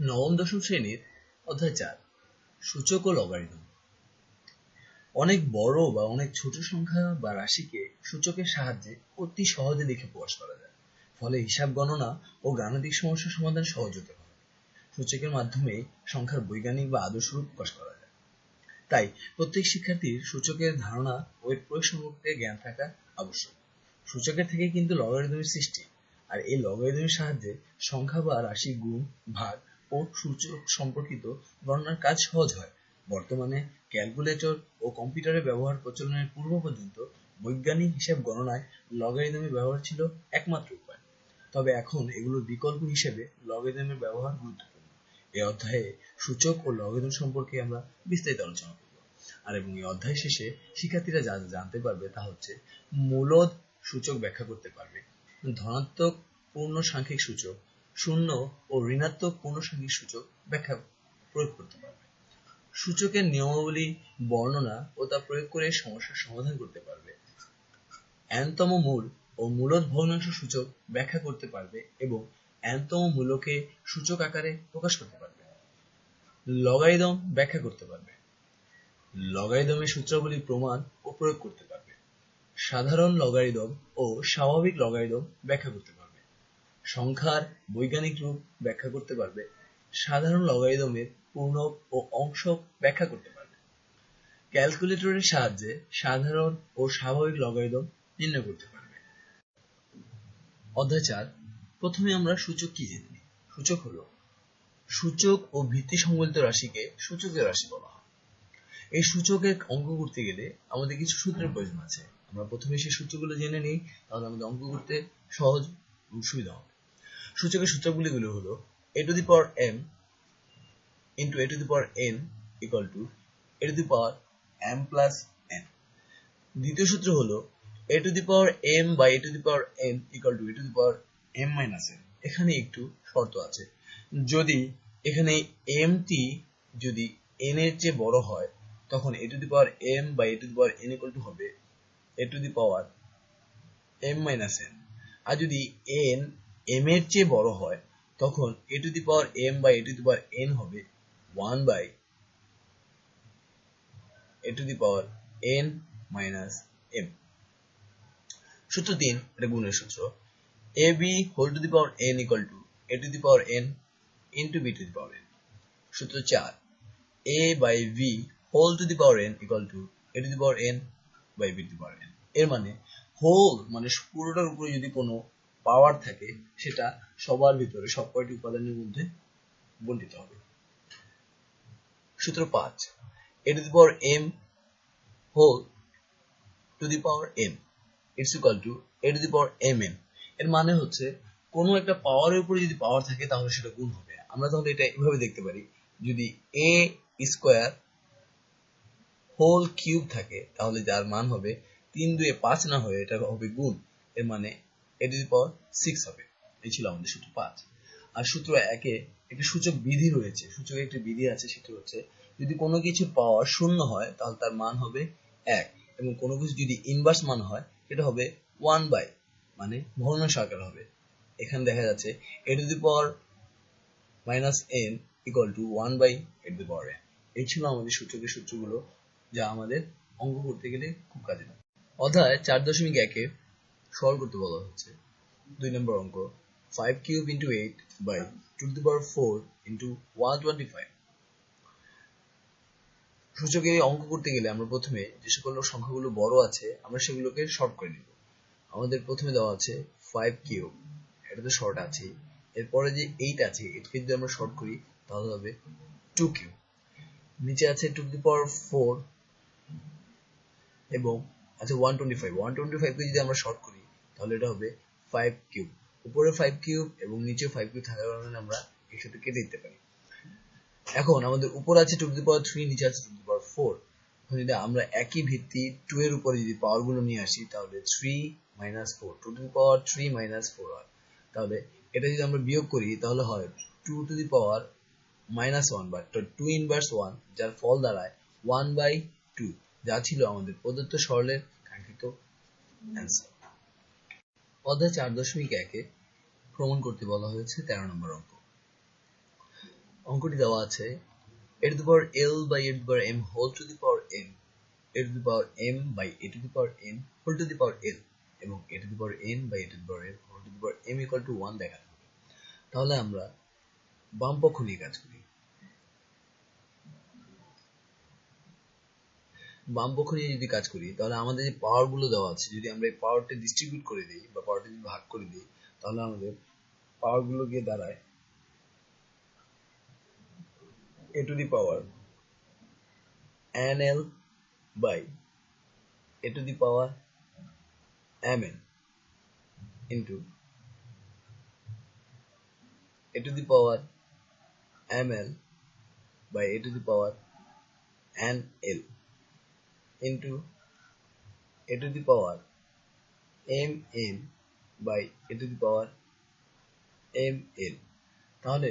নবম, দশম শ্রেণির অধ্যায় চার, সূচক ও লগারিদম। অনেক বড় বা অনেক ছোট সংখ্যা বা রাশিকে সূচকের সাহায্যে অতি সহজে দেখে প্রকাশ করা যায়। ফলে হিসাব গণনা ও গাণিতিক সমস্যা সমাধান সহজ হতে পারে। সূচকের মাধ্যমে সংখ্যার বৈজ্ঞানিক বা আদর্শ রূপ প্রকাশ করা যায়। তাই প্রত্যেক শিক্ষার্থীর সূচকের ধারণা ও এর প্রয়োগ সম্পর্কে জ্ঞান থাকা আবশ্যক। সূচকের থেকে কিন্তু লগারিদমের সৃষ্টি, আর এই লগারিদমের সাহায্যে সংখ্যা বা রাশি গুণ, ভাগ ও সূচক সম্পর্কিত গণনার কাজ সহজ হয়। বর্তমানে ক্যালকুলেটর ও কম্পিউটারের ব্যবহার প্রচলনের পূর্ব পর্যন্ত বৈজ্ঞানিক হিসাব গণনায় লগারিদমের ব্যবহার ছিল একমাত্র উপায়। তবে এখন এগুলোর বিকল্প হিসেবে লগারিদমের ব্যবহার গুরুত্বপূর্ণ। এই অধ্যায়ে সূচক ও লগারিদম সম্পর্কে আমরা বিস্তারিত আলোচনা করব। আর এবং এই অধ্যায় শেষে শিক্ষার্থীরা যা জানতে পারবে তা হচ্ছে মূলদ সূচক ব্যাখ্যা করতে পারবে। ধনাত্মক পূর্ণ সাংখ্যিক সূচক শূন্য ও ঋণাত্মক পূর্ণ সাংখ্যিক সূচক ব্যাখ্যা প্রয়োগ করতে পারবে। সূচকের নিয়মাবলী, বর্ণনা ও তা প্রয়োগ করে সমস্যার সমাধান করতে পারবে। এনতম মূল ও মূলদ ভগ্নাংশ সূচক ব্যাখ্যা করতে পারবে এবং এনতম মূলকে সূচক আকারে প্রকাশ করতে পারবে। লগারিদম ব্যাখ্যা করতে পারবে। লগারিদমের সূত্রাবলী প্রমাণ ও প্রয়োগ করতে পারবে। সাধারণ লগারিদম ও স্বাভাবিক লগারিদম ব্যাখ্যা করতে পারবে সংখ্যার বৈজ্ঞানিক রূপ ব্যাখ্যা করতে পারবে, সাধারণ লগারিদমের পূর্ণক ও অংশক ব্যাখ্যা করতে পারবে। ক্যালকুলেটরের সাহায্যে সাধারণ ও স্বাভাবিক লগারিদম নির্ণয় করতে পারবে। অধ্যায় চার, প্রথমে আমরা সূচক কি জেনে সূচক হলো, সূচক ও ভিত্তি সংবলিত রাশিকে সূচকের রাশি বলা হয়। এই সূচকের অঙ্ক করতে গেলে আমাদের কিছু সূত্রের প্রয়োজন আছে। আমরা প্রথমে সেই সূত্রগুলো জেনে নিই, তাহলে আমাদের অঙ্ক করতে সহজ সুবিধা হবে। সূচকের সূত্রগুলিগুলো হলো a to the power m into a to the power n equal to a to the power m plus n দ্বিতীয় সূত্র হলো a to the power m by a to the power n equal to a to the power m minus n এখানে একটু শর্ত আছে। যদি এখানে M T যদি এন এর চেয়ে বড় হয়, তখন a to the power m by a to the power n equal to হবে a to the power m minus n আর যদি এন m এর চেয়ে বড় হয় তখন a to the power m by a to the power n হবে 1 by a to the power n minus m সূত্র তিন এটা গুণের সূত্র a b whole to the power n equal to a to the power n into b to the power n সূত্র চার a by v whole to the power n equal to a to the power n by b to the power n এর মানে whole মানে পুরোটার উপরে যদি কোনো পাওয়ার থাকে, সেটা সবার ভিতরে সব কয়টি উপাদানের মধ্যে বন্টিত হবে। সূত্র পাঁচ a to the power m whole to the power m it's equal to a to the power m m এর মানে হচ্ছে কোনো একটা পাওয়ারের উপরে যদি পাওয়ার থাকে তাহলে সেটা গুণ হবে। আমরা তাহলে এটা এভাবে দেখতে পারি, যদি এ স্কোয়ার হোল কিউব থাকে, তাহলে যার মান হবে তিন দুয়ে পাঁচ না হয়ে এটা হবে গুণ, এর মানে এ টু দি পাওয়ার সিক্স হবে এই ছিল আমাদের সূত্র পাঁচ। আর সূত্র একে একটি সূচক বিধি রয়েছে। একটি বিধি আছে, সেটি হচ্ছে যদি কোনো কিছুর পাওয়ার শূন্য হয়, তাহলে তার মান হবে এক। এবং কোনো কিছু যদি ইনভার্স মান হয় হবে ওয়ান বাই মানে হবে। এখানে দেখা যাচ্ছে a to the power minus n equal to one by a the power n এই ছিল আমাদের সূচকের সূত্রগুলো, যা আমাদের অঙ্ক করতে গেলে খুব কাজে লাগে অধ্যায় চার দশমিক একে সরল করতে বলা হচ্ছে। দুই নম্বর অঙ্ক five cube into eight by two two power four into one twenty five সূচকে অঙ্ক করতে গেলে আমরা প্রথমে যে সকল সংখ্যাগুলো বড় আছে, আমরা সেগুলোকে শর্ট করে নিব। আমাদের প্রথমে দেওয়া আছে ফাইভ কিউব এটা তো শর্ট আছে এরপরে যে এইট আছে, এটাকে যদি আমরা শর্ট করি, তাহলে হবে টু কিউব নিচে আছে টু টু পাওয়ার ফোর এবং আছে one twenty five one twenty ফাইভকে যদি আমরা শর্ট করি তাহলে এটা হবে ফাইভ কিউব উপরে ফাইভ কিউব এবং নিচে ফাইভ কিউব থাকার কারণে আমরা এর সাথে কেটে দিতে পারি। এখন আমাদের উপর আছে টু টু পাওয়ার থ্রি নিচে আছে টু টু পাওয়ার ফোর এখন যদি আমরা একই ভিত্তি টু এর উপরে যদি পাওয়ারগুলো নিয়ে আসি, তাহলে three minus four two to power three minus four হয়। তাহলে এটা যদি আমরা বিয়োগ করি, তাহলে হয় two to the power minus one বা টু ইনভার্স ওয়ান যার ফল দাঁড়ায় ওয়ান বাই টু যা ছিল আমাদের প্রদত্ত সরলের কাঙ্ক্ষিত অ্যান্সার অধ্যায় চার দশমিক একে প্রমাণ করতে বলা হয়েছে তেরো নম্বর অঙ্ক। অঙ্কটি দেওয়া আছে, a to power l by a to m whole to the power n a to the power m by a to the power n whole to the power l এবং a to the power n by a to the power n whole to the power m equal to one দেখাতে হবে। তাহলে আমরা বাম পক্ষ নিয়ে কাজ করি। বাম পক্ষ নিয়ে যদি কাজ করি, তাহলে আমাদের যে পাওয়ারগুলো দেওয়া আছে, যদি আমরা এই পাওয়ারটা ডিস্ট্রিবিউট করে দিই বা পাওয়ারটা যদি ভাগ করে দিই, তাহলে আমাদের পাওয়ারগুলো গিয়ে দাঁড়ায় a l by a to the power to the power a to the power the l by a to the power power nl into a to the power mn by a to the power ml তাহলে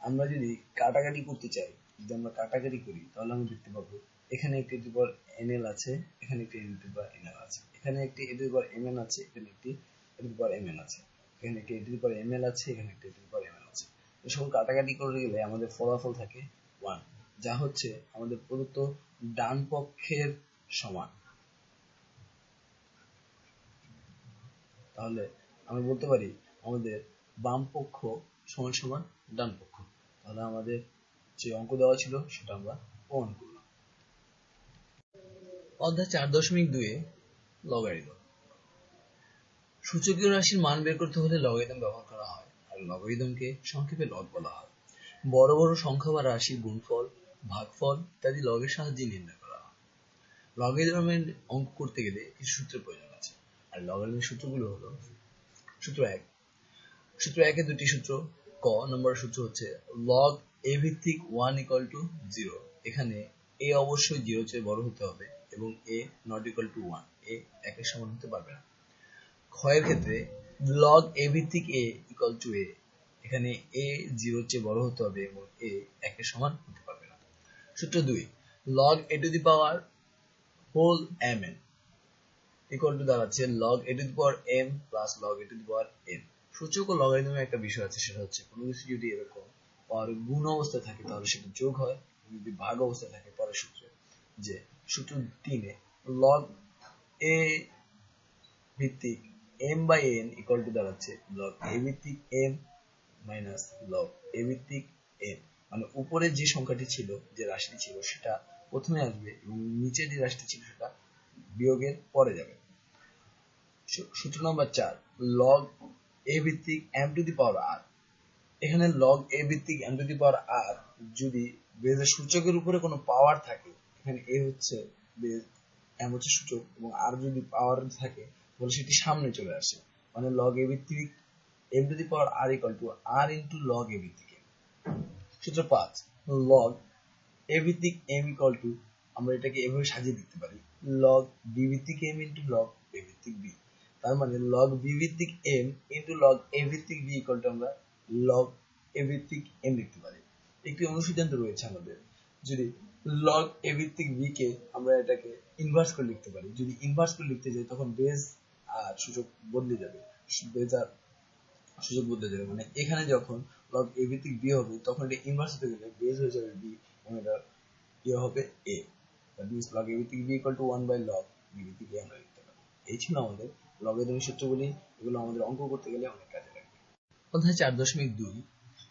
আমরা যদি কাটাকাটি করতে চাই, যদি আমরা কাটাকাটি করি, তাহলে আমরা দেখতে পাবো এখানে একটি এ টু পাওয়ার এনএল আছে, এখানে একটি এ টু পাওয়ার এনএল আছে, এখানে একটি এ টু পাওয়ার এমএন আছে, এখানে একটি এ টু পাওয়ার এমএন আছে, এখানে একটি এ টু পাওয়ার এমএল আছে, এখানে একটি এ টু পাওয়ার এমএন আছে। এই সকল কাটাকাটি করে গেলে আমাদের ফলাফল থাকে ওয়ান যা হচ্ছে আমাদের প্রদত্ত ডান পক্ষের সমান। তাহলে আমি বলতে পারি আমাদের বাম পক্ষ সমান সমান ডান পক্ষ। তাহলে আমাদের যে অঙ্ক দেওয়া ছিল সেটা আমরা প্রমাণ করলাম। অধ্যায় চার দশমিক দুয়ে লগারিদম সূচকীয় রাশির মান বের করতে হলে লগারিদম ব্যবহার করা হয় আর লগারিদমকে সংক্ষেপে লগ বলা হয়। বড় বড় সংখ্যা বা রাশির গুণফল, ভাগফল ইত্যাদি লগের সাহায্যে নির্ণয় লগারিদমের অঙ্ক করতে গেলে কিছু সূত্রের প্রয়োজন আছে। আর লগারিদমের সূত্রগুলো হলো সূত্র এক। সূত্র একে দুটি সূত্র, ক নম্বর সূত্র হচ্ছে লগ এ ভিত্তিক ওয়ান ইকুয়াল টু জিরো এখানে এ অবশ্যই জিরো চেয়ে বড় হতে হবে এবং a not equal to one a একের সমান হতে পারবে না। ক্ষয়ের ক্ষেত্রে লগ এ ভিত্তিক এ ইকুয়াল টু এ এখানে এ জিরো চেয়ে বড় হতে হবে এবং এ একের সমান হতে পারবে না। সূত্র দুই log a to the power whole m n equal to দাঁড়াচ্ছে log a to the power m plus log a to the power n সূচক ও লগারিদমের একটা বিষয় আছে, সেটা হচ্ছে কোনো কিছু যদি এরকম পাওয়ার গুণ অবস্থায় থাকে, তাহলে সেটা যোগ হয়। যদি ভাগ অবস্থায় থাকে, পরের সূত্রে যে সূত্র তিনে লগ এ ভিত্তিক m by n equal to দাঁড়াচ্ছে লগ এ ভিত্তিক এম মাইনাস লগ এ ভিত্তিক এন মানে উপরে যে সংখ্যাটি ছিল, যে রাশিটি ছিল, সেটা প্রথমে আসবে এবং নিচে যে রাশিটি ছিল সেটা বিয়োগের পরে যাবে। সূত্র নম্বর চার লগ এ ভিত্তিক এম টু দি পাওয়ার আর এখানে লগ এ ভিত্তিক এম টু দি পাওয়ার আর যদি বেজের সূচকের উপরে কোনো পাওয়ার থাকে, এখানে এ হচ্ছে বেজ এম হচ্ছে সূচক এবং আর যদি পাওয়ার থাকে, তাহলে সেটি সামনে চলে আসে। মানে লগ এ ভিত্তিক m to the power r equal to r into log a ভিত্তিক সূত্র পাঁচ লগ এ ভিত্তিক এম ইকুয়াল টু আমরা এটাকে এভাবে সাজিয়ে দিতে পারি। লগ বি ভিত্তিক এম ইন্টু লগ এ ভিত্তিক বি তার মানে লগ বি ভিত্তিক এম ইন্টু লগ এ ভিত্তিক বি ইকুয়াল টু আমরা লগ এ ভিত্তিক এম লিখতে পারি। একটি অনুসিদ্ধান্ত রয়েছে আমাদের। যদি লগ এ ভিত্তিক বি কে আমরা এটাকে ইনভার্স করে লিখতে পারি, যদি ইনভার্স করে লিখতে যাই, তখন বেস আর সূচক বদলে যাবে। বেস আর সূচক বদলে যাবে। মানে এখানে যখন লগ এ ভিত্তিক বি হবে, তখন এটা ইনভার্স হতে গেলে বেস হয়ে যাবে বি এটা ইয়ে হবে এ দ্যাট মিনস লগ আমরা লিখতে পারি আমাদের লগারিদমের সূত্রগুলি এগুলো আমাদের অঙ্ক করতে গেলে অনেক কাজে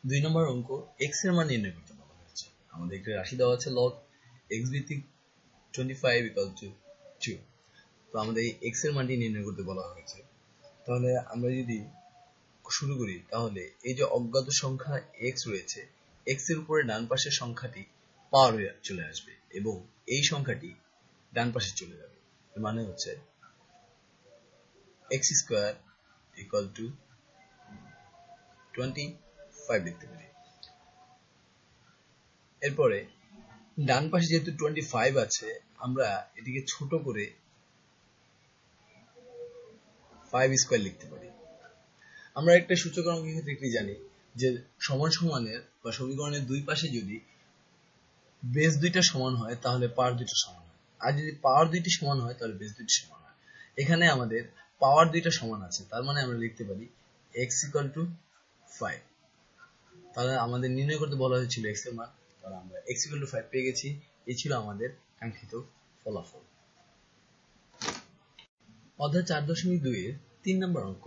দুই নম্বর অঙ্ক এর মান নির্ণয় করতে বলা হয়েছে আমাদের রাশি দেওয়া আছে ভিত্তিক তো আমাদের এই এর মানটি নির্ণয় করতে বলা হয়েছে তাহলে আমরা যদি শুরু করি তাহলে এই যে অজ্ঞাত সংখ্যা এক্স রয়েছে এক্সের উপরে ডান পাশের সংখ্যাটি পাওয়ার হয়ে চলে আসবে এবং এই সংখ্যাটি ডান পাশে চলে যাবে। মানে হচ্ছে x square equal to 25 লিখতে পারি। এরপরে ডান পাশে যেহেতু 25 আছে, আমরা এটিকে ছোট করে ফাইভ স্কোয়ার লিখতে পারি। আমরা একটা সূচক অঙ্কের ক্ষেত্রে একটি জানি যে সমান সমানের বা সমীকরণের দুই পাশে যদি বেস দুইটা সমান হয়, তাহলে পাওয়ার দুইটা সমান হয়। আর যদি পাওয়ার দুইটি সমান হয়, তাহলে বেস দুইটি সমান হয়। এখানে আমাদের পাওয়ার দুইটা সমান আছে, তার মানে আমরা লিখতে পারি x ইকুয়াল টু ফাইভ তাহলে আমাদের নির্ণয় করতে বলা হয়েছিল এক্সের মান, তাহলে আমরা এক্স ইকুয়াল টু ফাইভ পেয়ে গেছি। এই ছিল আমাদের কাঙ্ক্ষিত ফলাফল। অধ্যায় চার দশমিক দুই এর তিন নম্বর অঙ্ক।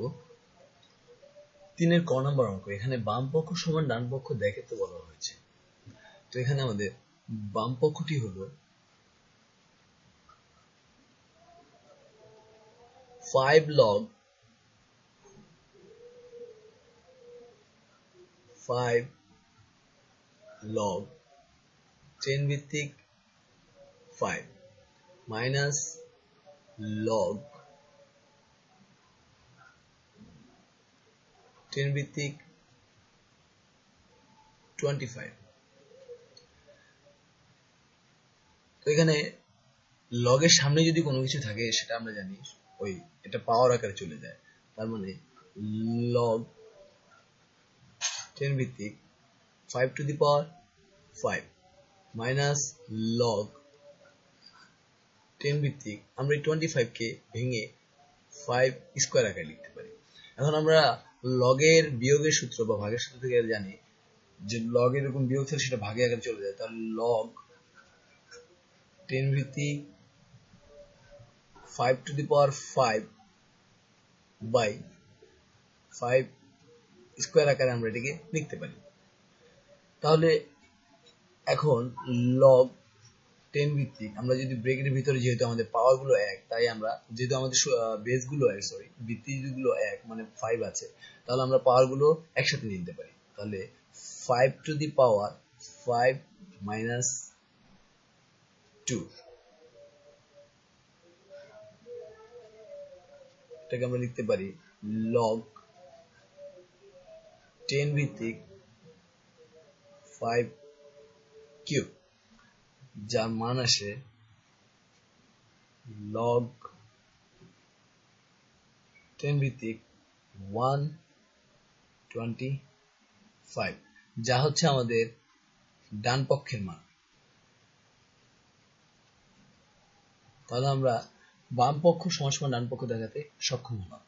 তিনের ক নম্বর অঙ্ক, এখানে বাম পক্ষ সমান ডান পক্ষ দেখাতে বলা হয়েছে। তো এখানে আমাদের বাম পক্ষটি হলো five log five log ten ভিত্তিক ফাইভ মাইনাস লগ টেন ভিত্তিক টোয়েন্টি ফাইভ তো এখানে লগের সামনে যদি কোনো কিছু থাকে, সেটা আমরা জানি ওই এটা পাওয়ার আকারে চলে যায়। তার মানে লগ টেন ভিত্তিক five to the power five minus log ten ভিত্তিক আমরা এই টোয়েন্টি ফাইভকে ভেঙে ফাইভ স্কোয়ার আকারে লিখতে পারি। এখন আমরা লগের বিয়োগের সূত্র বা ভাগের সূত্র থেকে জানি যে লগ এরকম বিয়োগ থেকে সেটা ভাগে আকারে চলে যায়। তাহলে লগ টেন ভিত্তিক five to the power five by five square আকারে আমরা এটাকে লিখতে পারি। তাহলে এখন লগ টেন ভিত্তিক আমরা যদি ব্রেকেটের ভিতরে যেহেতু আমাদের পাওয়ারগুলো এক, তাই আমরা যেহেতু আমাদের বেসগুলো এক সরি ভিত্তি গুলো এক মানে ফাইভ আছে, তাহলে আমরা পাওয়ারগুলো একসাথে নিতে পারি। তাহলে five to the power five minus two এটাকে আমরা লিখতে পারি লগ টেন ভিত্তিক ফাইভ কিউব যার মান আসে লগ টেন ভিত্তিক ওয়ান টোয়েন্টি ফাইভ যা হচ্ছে আমাদের ডান পক্ষের মান। তাহলে আমরা বাম পক্ষ সমান ডান পক্ষ দেখাতে সক্ষম হলাম।